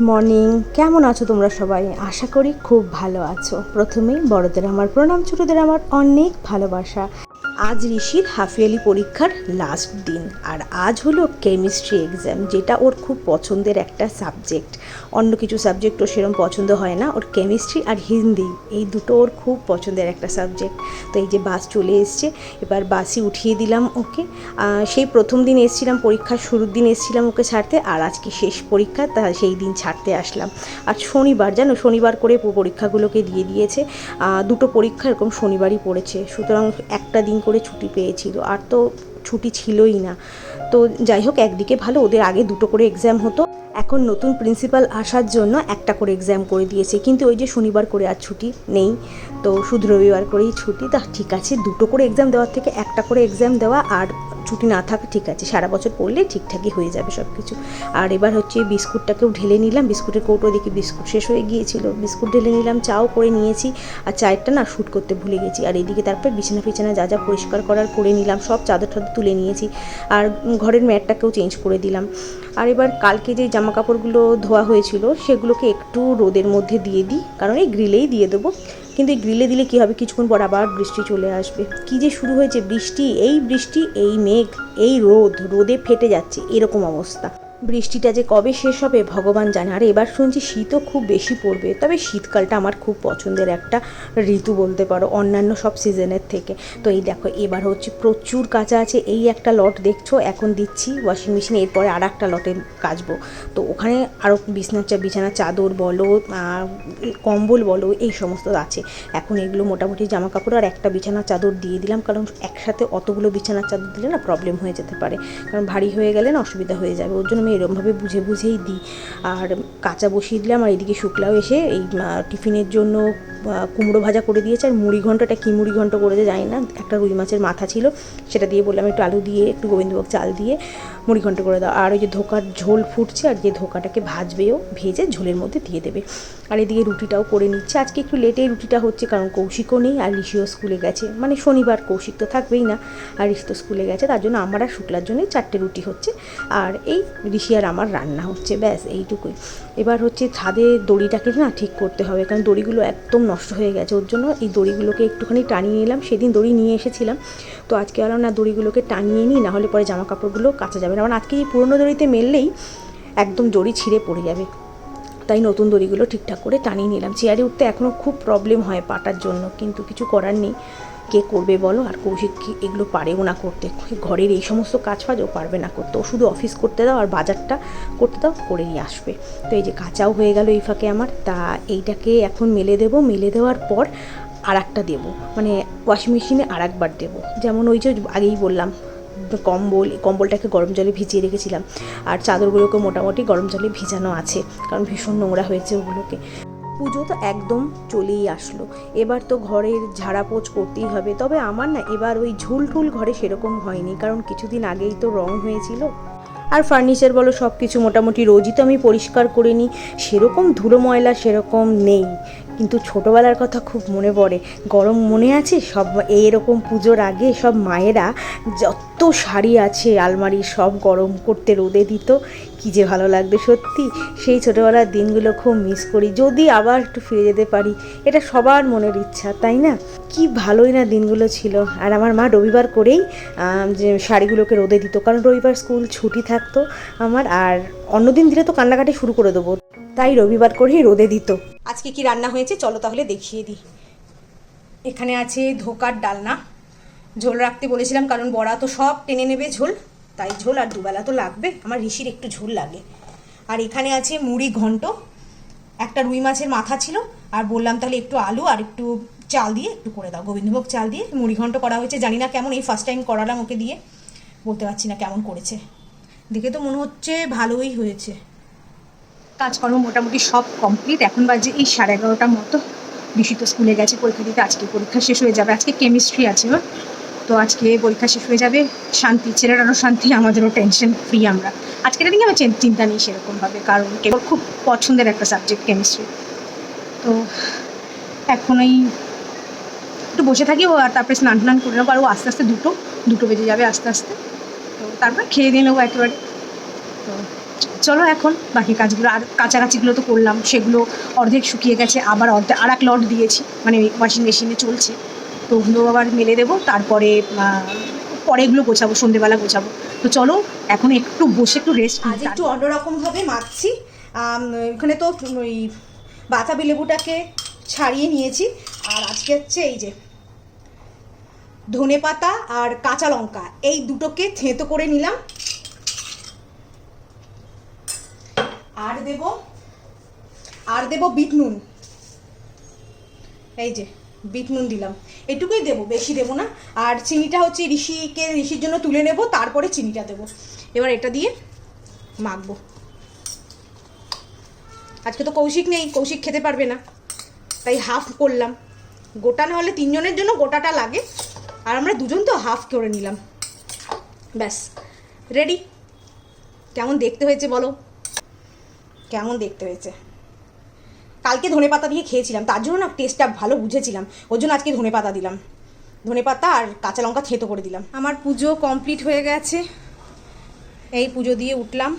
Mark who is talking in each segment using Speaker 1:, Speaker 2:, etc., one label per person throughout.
Speaker 1: Morning. কেমন আছো তোমরা সবাই? আশা করি খুব ভালো আছো। প্রথমেই বড়দের আমার প্রণাম, ছোটদের আমার অনেক ভালোবাসা। আজ ঋষির হাফ ইয়ারলি পরীক্ষার লাস্ট দিন, আর আজ হলো কেমিস্ট্রি এক্সাম যেটা ওর খুব পছন্দের একটা সাবজেক্ট অন্য কিছু সাবজেক্ট ওর সেরকম পছন্দ হয় না, ওর কেমিস্ট্রি আর হিন্দি, এই দুটো ওর খুব পছন্দের একটা সাবজেক্ট তো এই যে বাস চলে এসছে, এবার বাসই উঠিয়ে দিলাম ওকে। সেই প্রথম দিন এসেছিলাম, পরীক্ষার শুরুর দিন এসেছিলাম ওকে ছাড়তে, আর আজকে শেষ পরীক্ষা, তা সেই দিন ছাড়তে আসলাম। আর শনিবার, জানো? শনিবার করে পরীক্ষাগুলোকে দিয়ে দিয়েছে। দুটো পরীক্ষা এরকম শনিবারই পড়েছে, সুতরাং একটা দিন করে ছুটি পেয়েছিল। আর তো ছুটি ছিলই না। তো যাই হোক, একদিকে ভালো, ওদের আগে দুটো করে এক্সাম হতো। এখন নতুন প্রিন্সিপাল আসার জন্য একটা করে এক্সাম করে দিয়েছে। কিন্তু ওই যে শনিবার করে আর ছুটি নেই। তো শুধু রবিবার করেই ছুটি। তা ঠিক আছে, দুটো করে এক্সাম দেওয়ার থেকে একটা করে এক্সাম দেওয়া আর ছুটি না থাকা, ঠিক আছে, সারা বছর পড়লে ঠিকঠাকই হয়ে যাবে সব কিছু আর এবার হচ্ছে বিস্কুটটাকেও ঢেলে নিলাম, বিস্কুটের কৌটো দেখি বিস্কুট শেষ হয়ে গিয়েছিল। বিস্কুট ঢেলে নিলাম, চাও করে নিয়েছি, আর চায়েরটা না শ্যুট করতে ভুলে গেছি। আর এদিকে তারপর বিছানা ফিছানা যা যা পরিষ্কার করার করে নিলাম, সব চাদর টাদর তুলে নিয়েছি। আর ঘরের ম্যাটটাকেও চেঞ্জ করে দিলাম। আর এবার কালকে যে জামা কাপড়গুলো ধোয়া হয়েছিল, সেগুলোকে একটু রোদের মধ্যে দিয়ে দিই, কারণ এই গ্রিলেই দিয়ে দেবো। কিন্তু এই গ্রিলে দিলে কী হবে? কিছুক্ষণ পর আবার বৃষ্টি চলে আসবে। কি যে শুরু হয়েছে বৃষ্টি, এই বৃষ্টি, এই মেঘ, এই রোদ, রোদে ফেটে যাচ্ছে, এরকম অবস্থা। বৃষ্টিটা যে কবে শেষ হবে ভগবান জানে। আর এবার শুনছি শীতও খুব বেশি পড়বে। তবে শীতকালটা আমার খুব পছন্দের একটা ঋতু বলতে পারো, অন্যান্য সব সিজনের থেকে। তো এই দেখো, এবার হচ্ছে প্রচুর কাঁচা আছে, এই একটা লট দেখছ? এখন দিচ্ছি ওয়াশিং মেশিনে এরপরে আর একটা লটে কাচবো। তো ওখানে আরও বিছনার চা বিছানার চাদর বলো কম্বল বলো, এই সমস্ত আছে। এখন এগুলো মোটামুটি জামা কাপড় আর একটা বিছানার চাদর দিয়ে দিলাম, কারণ একসাথে অতগুলো বিছানার চাদর দিলে না প্রবলেম হয়ে যেতে পারে। কারণ ভারী হয়ে গেলে না অসুবিধা হয়ে যাবে। ওর জন্য আমি এরমভাবে বুঝে বুঝেই দিই। আর কাঁচা বসিয়ে দিলাম, আর এদিকে শুক্লাও এসে এই টিফিনের জন্য কুমড়ো ভাজা করে দিয়েছে, আর মুড়ি ঘন্টটা, কী মুড়ি ঘন্ট করেছে জানি না, একটা রুই মাছের মাথা ছিল, সেটা দিয়ে বললাম একটু আলু দিয়ে, একটু গোবিন্দভোগ চাল দিয়ে মুড়ি ঘন্ট করে দাও। আর ওই যে ধোকার ঝোল ফুটছে, আর যে ধোকাটাকে ভাজবেও, ভেজে ঝোলের মধ্যে দিয়ে দেবে। আর এদিকে রুটিটাও করে নিচ্ছে। আজকে একটু লেটে রুটিটা হচ্ছে, কারণ কৌশিকও নেই, আর ঋষিও স্কুলে গেছে। মানে শনিবার কৌশিক তো থাকবেই না, আর ঋষি তো স্কুলে গেছে, তার জন্য আমার আর শুক্লার জন্যই চারটে রুটি হচ্ছে। আর এই ঋষি আর আমার রান্না হচ্ছে, ব্যাস এইটুকুই। এবার হচ্ছে ছাদে দড়িটাকে না ঠিক করতে হবে, কারণ দড়িগুলো একদম নষ্ট হয়ে গেছে। ওর জন্য এই দড়িগুলোকে একটুখানি টানিয়ে নিলাম সেদিন দড়ি নিয়ে এসেছিলাম। তো আজকে আর না দড়িগুলোকে টানিয়ে নিই, নাহলে পরে জামা কাপড়গুলো কাচা যাবে না। কারণ আজকে এই পুরোনো দড়িতে মেললেই একদম দড়ি ছিঁড়ে পড়ে যাবে। তাই নতুন দড়িগুলো ঠিকঠাক করে টানিয়ে নিলাম। চেয়ারে উঠতে এখনও খুব প্রবলেম হয় পাটার জন্য, কিন্তু কিছু করার নেই। কে করবে বলো? আর কৌশিক কি এগুলো পারেও না করতে? ঘরের এই সমস্ত কাজ ফাজও পারবে না করতে। ও শুধু অফিস করতে দাও আর বাজারটা করতে দাও, করে নিয়ে আসবে। তো এই যে কাঁচাও হয়ে গেল এই ফাঁকে আমার। তা এইটাকে এখন মেলে দেবো। মেলে দেওয়ার পর আর একটা দেবো। মানে ওয়াশিং মেশিনে আর একবার দেবো। যেমন ওই যে আগেই বললাম, কম্বল কম্বলটাকে গরম জলে ভিজিয়ে রেখেছিলাম। আর চাদরগুলোকে মোটামুটি গরম জলে ভিজানো আছে। কারণ ভীষণ নোংরা হয়েছে ওগুলোকে। পুজো তো একদম চলেই আসলো। এবার তো ঘরের ঝাড়াপোছ করতেই হবে। তবে আমার না এবার ওই ঝুল ঢুল ঘরে সেরকম হয়নি, কারণ কিছুদিন আগেই তো রং হয়েছিল। আর ফার্নিচার বলো সব কিছু মোটামুটি রোজই তো আমি পরিষ্কার করে নিই। সেরকম ধুলো ময়লা সেরকম নেই। কিন্তু ছোটোবেলার কথা খুব মনে পড়ে। গরম মনে আছে? সব এরকম পুজোর আগে সব মায়েরা যত শাড়ি আছে আলমারির সব গরম করতে রোদে দিত। কী যে ভালো লাগবে সত্যি। সেই ছোটোবেলার দিনগুলো খুব মিস করি। যদি আবার একটু ফিরে যেতে পারি, এটা সবার মনের ইচ্ছা, তাই না? কি ভালোই না দিনগুলো ছিল। আর আমার মা রবিবার করেই যে শাড়িগুলোকে রোদে দিত। কারণ রবিবার স্কুল ছুটি থাকতো আমার। আর অন্যদিন দিলে তো কান্নাকাটি শুরু করে দেবো। তাই রবিবার করেই রোদে দিত। আজকে কি রান্না হয়েছে? চলো তাহলে দেখিয়ে দিই। এখানে আছে ধোকার ডালনা। ঝোল রাখতে বলেছিলাম, কারণ বড়া তো সব টেনে নেবে ঝোল। তাই ঝোল আর দুবেলা তো লাগবে। আমার ঋষির একটু ঝোল লাগে। আর এখানে আছে মুড়ি ঘন্ট। একটা রুই মাছের মাথা ছিল। আর বললাম তাহলে একটু আলু আর একটু চাল দিয়ে একটু করে দাও। গোবিন্দভোগ চাল দিয়ে মুড়ি ঘন্ট করা হয়েছে। জানি না কেমন এই ফার্স্ট টাইম করালাম ওকে দিয়ে। বলতে পারছি না কেমন করেছে। দেখে তো মনে হচ্ছে ভালোই হয়েছে। কাজকর্ম মোটামুটি সব কমপ্লিট এখন বাজে এই সাড়ে এগারোটার মতো। বিশিত স্কুলে গেছে, পরীক্ষা দিতে। আজকে পরীক্ষা শেষ হয়ে যাবে। আজকে কেমিস্ট্রি আছে ওর তো আজকে পরীক্ষা শেষ হয়ে যাবে। শান্তি, ছেলেরারও শান্তি, আমাদেরও টেনশন ফ্রি আমরা। আজকের দিনে আমার চিন- চিন্তা নেই সেরকমভাবে কারণ কেবল খুব পছন্দের একটা সাবজেক্ট কেমিস্ট্রি তো এখন এই একটু বসে থাকি ও আর তারপরে স্নান টান করে নেব। আর ও আস্তে আস্তে দুটো দুটো বেজে যাবে আস্তে আস্তে। তো তারপর খেয়ে দিয়ে নেব একেবারে। তো
Speaker 2: চলো এখন বাকি কাজগুলো আর কাছাকাছিগুলো তো করলাম সেগুলো অর্ধেক শুকিয়ে গেছে আবার অর্ধেক আর এক লট দিয়েছি মানে ওয়াশিং মেশিনে চলছে। তো ওগুলো আবার মেলে দেবো তারপরে পরে এগুলো গোছাবো সন্ধেবেলা গোছাবো। তো চলো এখন একটু বসে একটু রেস্ট
Speaker 1: আজ একটু অন্যরকমভাবে মাখছি। এখানে তো ওই বাতাবি লেবুটাকে ছাড়িয়ে নিয়েছি আর আজকে হচ্ছে এই যে ধনে পাতা আর কাঁচা লঙ্কা এই দুটোকে থেঁতো করে নিলাম। আর দেব আর দেব বিট নুন। এই যে, বিট নুন দিলাম। এটুকুই দেবো, বেশি দেবো না। আর চিনিটা হচ্ছে ঋষিকে, ঋষির জন্য তুলে নেব, তারপরে চিনিটা দেবো। এবার এটা দিয়ে মাখবো। আজকে তো কৌশিক নেই, কৌশিক খেতে পারবে না। তাই হাফ করলাম। গোটা না হলে তিনজনের জন্য গোটাটা লাগে। আর আমরা দুজন তো হাফ করে নিলাম। ব্যাস রেডি কেমন দেখতে হয়েছে বলো? কেমন দেখতে হয়েছে? কালকে ধনে পাতা দিয়ে খেয়েছিলাম তার জন্য না টেস্টটা ভালো বুঝেছিলাম ওর জন্য আজকে ধনে পাতা দিলাম। ধনে পাতা আর কাঁচা লঙ্কা থেতো করে দিলাম। আমার পুজো কমপ্লিট হয়ে গেছে এই পুজো দিয়ে উঠলাম।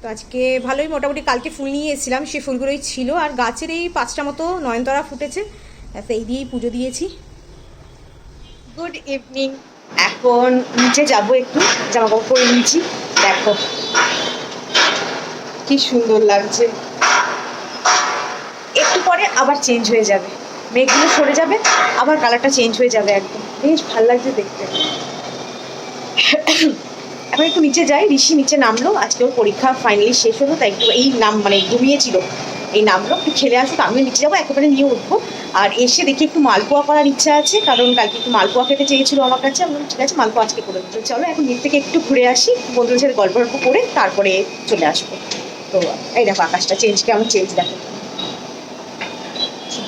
Speaker 1: তো আজকে ভালোই মোটামুটি কালকে ফুল নিয়ে এসেছিলাম সেই ফুলগুলোই ছিল আর গাছের এই পাঁচটা মতো নয়নতারা ফুটেছে এই দিয়েই পুজো দিয়েছি।
Speaker 2: গুড ইভিনিং এখন নিচে যাব একটু জামা কাপড় পরে নিয়েছি দেখো। কি সুন্দর লাগছে। একটু পরে আবার চেঞ্জ হয়ে যাবে। মেঘগুলো সরে যাবে, আবার কালারটা চেঞ্জ হয়ে যাবে একদম। বেশ ভালো লাগছে দেখতে। এখন একটু নিচে যাই, ঋষি নিচে নামলো, আজকে ওর পরীক্ষা ফাইনালি শেষ হলো, তাই একটু এই নাম মানে ঘুমিয়েছিল, এই নামলো, একটু খেলে আসুক, আমিও নিচে যাব, একেবারে নিয়ে উঠবো। আর এসে দেখি একটু মালপোয়া করার ইচ্ছা আছে, কারণ কালকে একটু মালপোয়া খেতে চেয়েছিল আমার কাছে, আমি ঠিক আছে, মালপোয়া আজকে করে দিতে চলো এখন নিচ থেকে একটু ঘুরে আসি, বন্ধুদের সাথে গল্প গল্প করে তারপরে চলে আসব। তো এই দেখো, আকাশটা চেঞ্জ কেমন চেঞ্জ দেখো।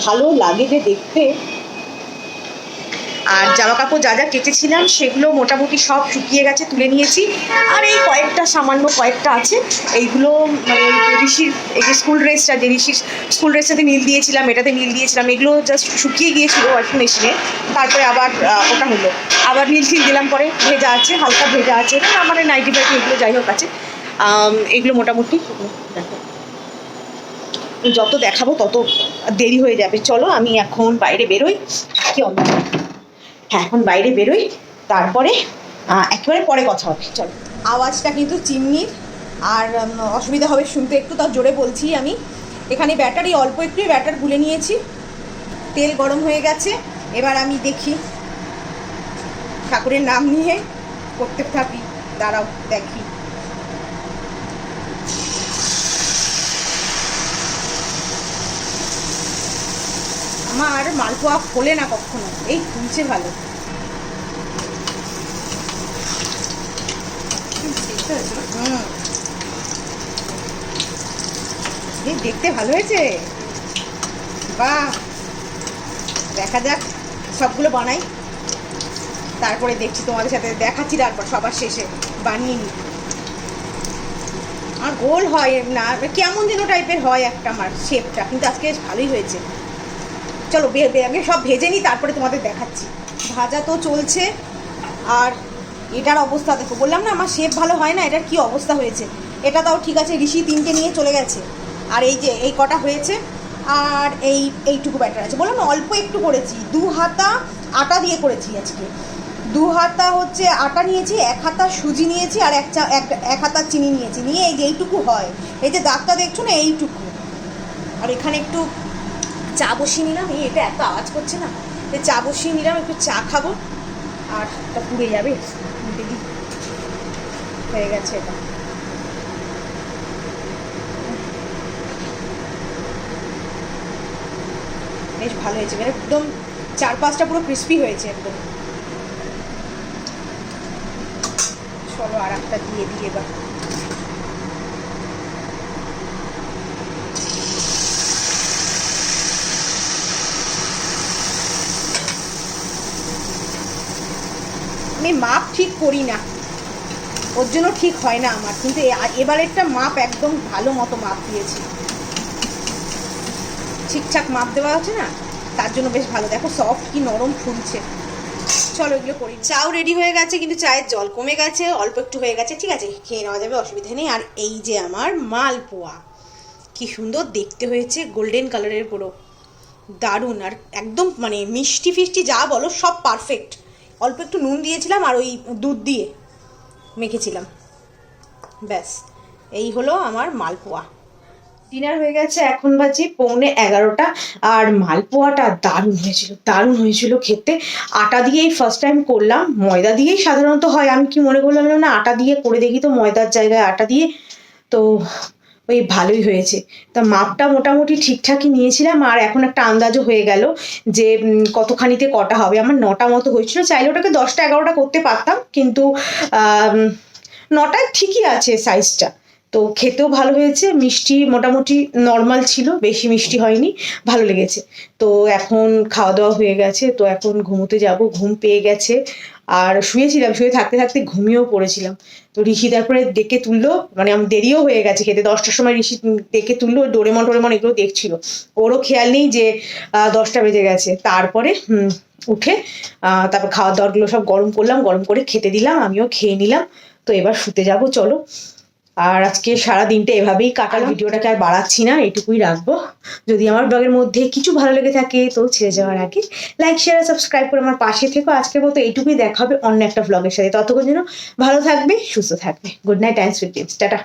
Speaker 2: ভালো লাগে যে দেখতে। আর জামা কাপড় যা যা কেচেছিলাম, সেগুলো মোটামুটি সব শুকিয়ে গেছে, তুলে নিয়েছি। আর এই কয়েকটা, সামান্য কয়েকটা আছে, এইগুলো মানে ঋষির, এই যে স্কুল ড্রেসটা যে ঋষির স্কুল ড্রেসটাতে নীল দিয়েছিলাম, এটাতে নীল দিয়েছিলাম, এগুলো জাস্ট শুকিয়ে গিয়েছিল ওয়াশিং মেশিনে তারপরে আবার ওটা হলো। আবার নীল ফিল দিলাম পরে, ভেজা আছে, হালকা ভেজা আছে আমার নাইটি ফাইটি এগুলো যাই হোক আছে। এগুলো মোটামুটি যত দেখাবো তত দেরি হয়ে যাবে। চলো, আমি এখন বাইরে বেরোই। কি অন্ধকার। হ্যাঁ এখন বাইরে বেরোই। তারপরে একেবারে পরে কথা হবে। চলো।
Speaker 1: আওয়াজটা কিন্তু চিমনির। আর অসুবিধা হবে শুনতে একটু, তার জোরে বলছি আমি। এখানে ব্যাটারি, অল্প একটু ব্যাটার গুলে নিয়েছি। তেল গরম হয়ে গেছে। এবার আমি দেখি ঠাকুরের নাম নিয়ে। করতে থাকি দাঁড়াও, দেখি। আমার মালপোয়া খোলে না কখনো। এই খুলছে ভালো। হুম। দেখতে ভালো হয়েছে? বাহ। দেখা যাক, সবগুলো বানাই। তারপরে দেখছি তোমাদের সাথে দেখাচ্ছি, তারপর সবার শেষে বানিয়ে নি আর গোল হয় না, কেমন যেন টাইপের হয় একটা আমার শেপটা কিন্তু আজকে ভালোই হয়েছে। চলো আগে সব ভেজে নিই, তারপরে তোমাদের দেখাচ্ছি। ভাজা তো চলছে, আর এটার অবস্থা দেখো, বললাম না, আমার শেপ ভালো হয় না, এটার কি অবস্থা হয়েছে? এটা তাও ঠিক আছে, ঋষি তিনটে নিয়ে চলে গেছে। আর এই যে, এই কটা হয়েছে, আর এই, এইটুকু ব্যাটার আছে। বললাম অল্প একটু করেছি, দু হাতা আটা দিয়ে করেছি আজকে। দু হাতা হচ্ছে আটা নিয়েছি, এক হাতা সুজি নিয়েছি, আর এক চা এক হাতা চিনি নিয়েছি। নিয়ে এই যে এইটুকু হয়, এই যে দাগটা দেখছ না, এইটুকু। আর এখানে একটু চা বসিয়ে নিলাম, এই এটা এত আওয়াজ করছে না। চা বসিয়ে নিলাম, একটু চা খাব, আর এটা পুড়ে যাবে। দিই। হয়ে গেছে এটা। বেশ ভালো হয়েছে মানে একদম চার পাঁচটা পুরো ক্রিস্পি হয়েছে একদম। চলো আর একটা দিয়ে দিয়ে এবার। আমি মাপ ঠিক করি না। ওর জন্য ঠিক হয় না আমার, কিন্তু এবারেরটা মাপ একদম ভালো মতো মাপ দিয়েছি। ঠিকঠাক মাপ দেওয়া হচ্ছে না, তার জন্য বেশ ভালো। দেখো সফট কি নরম ফুলছে।
Speaker 3: চলো এগুলো করি। চাও রেডি হয়ে গেছে, কিন্তু চায়ের জল কমে গেছে, অল্প একটু হয়ে গেছে। ঠিক আছে, খেয়ে নেওয়া যাবে, অসুবিধা নেই। আর এই যে আমার মালপোয়া, কি সুন্দর দেখতে হয়েছে গোল্ডেন কালারের পুরো। দারুণ, আর একদম মানে মিষ্টি ফিষ্টি যা বলো সব পারফেক্ট অল্প একটু নুন দিয়েছিলাম আর ওই দুধ দিয়ে মেখেছিলাম। ব্যাস, এই হলো আমার মালপোয়া।
Speaker 1: ডিনার হয়ে গেছে, এখন বাজে পৌনে এগারোটা। আর মালপোয়াটা দারুণ হয়েছিল দারুণ হয়েছিল খেতে। আটা দিয়েই ফার্স্ট টাইম করলাম, ময়দা দিয়েই সাধারণত হয়। আমি কি মনে করলাম না, আটা দিয়ে করে দেখি তো ময়দার জায়গায় আটা দিয়ে। তো ওই ভালোই হয়েছে। তা মাপটা মোটামুটি ঠিকঠাকই নিয়েছিলাম আর এখন একটা আন্দাজও হয়ে গেল যে কতখানিতে কটা হবে। আমার নটা মতো হয়েছিল। চাইলে ওটাকে দশটা এগারোটা করতে পারতাম, কিন্তু নটায় ঠিকই আছে সাইজটা তো খেতেও ভালো হয়েছে। মিষ্টি মোটামুটি নর্মাল ছিল, বেশি মিষ্টি হয়নি, ভালো লেগেছে। তো এখন খাওয়া দাওয়া হয়ে গেছে। তো এখন ঘুমোতে যাব, ঘুম পেয়ে গেছে। আর শুয়েছিলাম, শুয়ে থাকতে থাকতে ঘুমিয়েও পড়েছিলাম। তো ঋষি তারপরে ডেকে তুললো মানে আমার দেরিও হয়ে গেছে খেতে, দশটার সময় ঋষি ডেকে তুললো, ডোরেমন টোরেমন এগুলো দেখছিল। ওরও খেয়াল নেই যে দশটা বেজে গেছে। তারপরে উঠে তারপর খাওয়া দাওয়াগুলো সব গরম করলাম, গরম করে খেতে দিলাম, আমিও খেয়ে নিলাম। তো এবার শুতে যাব, চলো। আর আজকে সারা দিনটা এভাবেই কাটাল। ভিডিওটাকে আর বাড়াচ্ছি না এটুকুই রাখব। যদি আমার ব্লগের মধ্যে কিছু ভালো লেগে থাকে তো ছেড়ে যাওয়ার আগে লাইক শেয়ার সাবস্ক্রাইব করে আমার পাশে থেকো। আজকের মতো এইটুকুই দেখা হবে অন্য একটা ব্লগের সাথে। ততক্ষণ যেন ভালো থাকবে সুস্থ থাকবে। Good night and sweet tips tata.